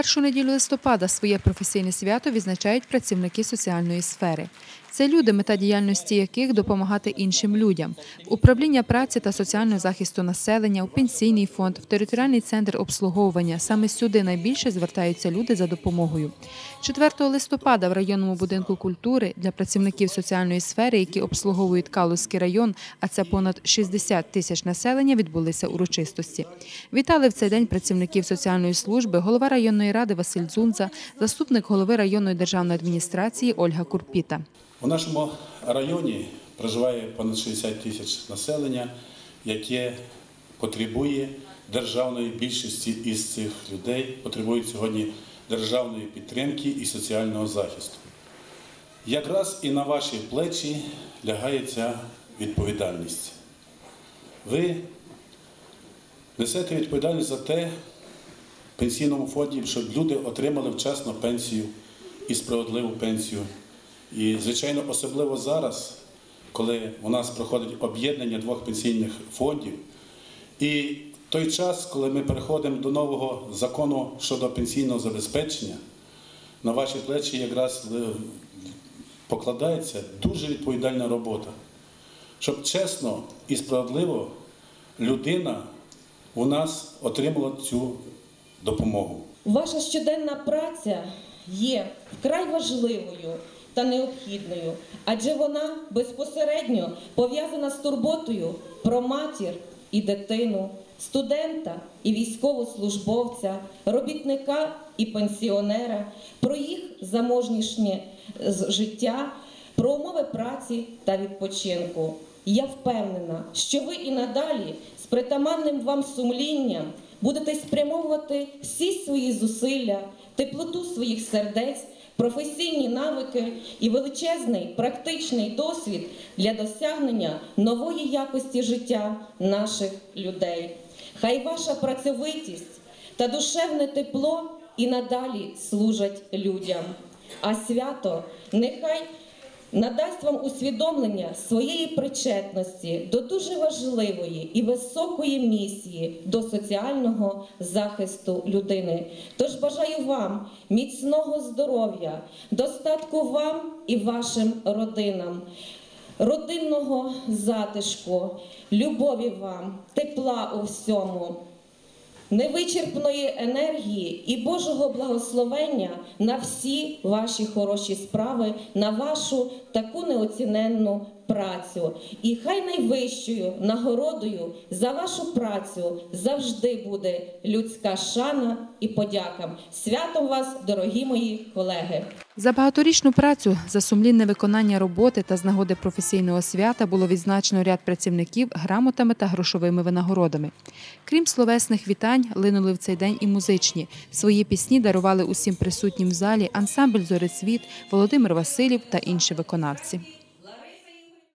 першу неділю листопада своє професійне свято відзначають працівники соціальної сфери. Це люди, мета діяльності яких допомагати іншим людям. Управління праці та соціального захисту населення, у пенсійний фонд, в територіальний центр обслуговування. Саме сюди найбільше звертаються люди за допомогою. 4 листопада в районному будинку культури для працівників соціальної сфери, які обслуговують Калузький район, а це понад 60 тисяч населення, відбулися урочистості. Вітали в цей день працівників соціальної служби, голова районної ради Василь Дзунза, заступник голови районної державної адміністрації Ольга Курпіта. У нашому районі проживає понад 60 тисяч населення, яке потребує державної більшості із цих людей, потребують сьогодні державної підтримки і соціального захисту. Якраз і на ваші плечі лягає ця відповідальність. Ви несете відповідальність за те в пенсійному фонді, щоб люди отримали вчасно пенсію і справедливу пенсію. І, звичайно, особливо зараз, коли у нас проходить об'єднання двох пенсійних фондів, і в той час, коли ми переходимо до нового закону щодо пенсійного забезпечення, на ваші плечі якраз е, покладається дуже відповідальна робота, щоб чесно і справедливо людина у нас отримала цю допомогу. Ваша щоденна праця є вкрай важливою та необхідною, адже вона безпосередньо пов'язана з турботою про матір і дитину, студента і військовослужбовця, робітника і пенсіонера, про їх заможнішнє життя, про умови праці та відпочинку. Я впевнена, що ви і надалі з притаманним вам сумлінням будете спрямовувати всі свої зусилля, теплоту своїх сердець, професійні навики і величезний практичний досвід для досягнення нової якості життя наших людей. Хай ваша працьовитість та душевне тепло і надалі служать людям. А свято нехай надасть вам усвідомлення своєї причетності до дуже важливої і високої місії до соціального захисту людини. Тож бажаю вам міцного здоров'я, достатку вам і вашим родинам. Родинного затишку, любові вам, тепла у всьому, невичерпної енергії і Божого благословення на всі ваші хороші справи, на вашу таку неоціненну працю. І хай найвищою нагородою за вашу працю завжди буде людська шана і подяка. Святом вас, дорогі мої колеги! За багаторічну працю, за сумлінне виконання роботи та з нагоди професійного свята було відзначено ряд працівників грамотами та грошовими винагородами. Крім словесних вітань, линули в цей день і музичні. Свої пісні дарували усім присутнім в залі ансамбль Зорецвіт, Володимир Василів та інші виконавці.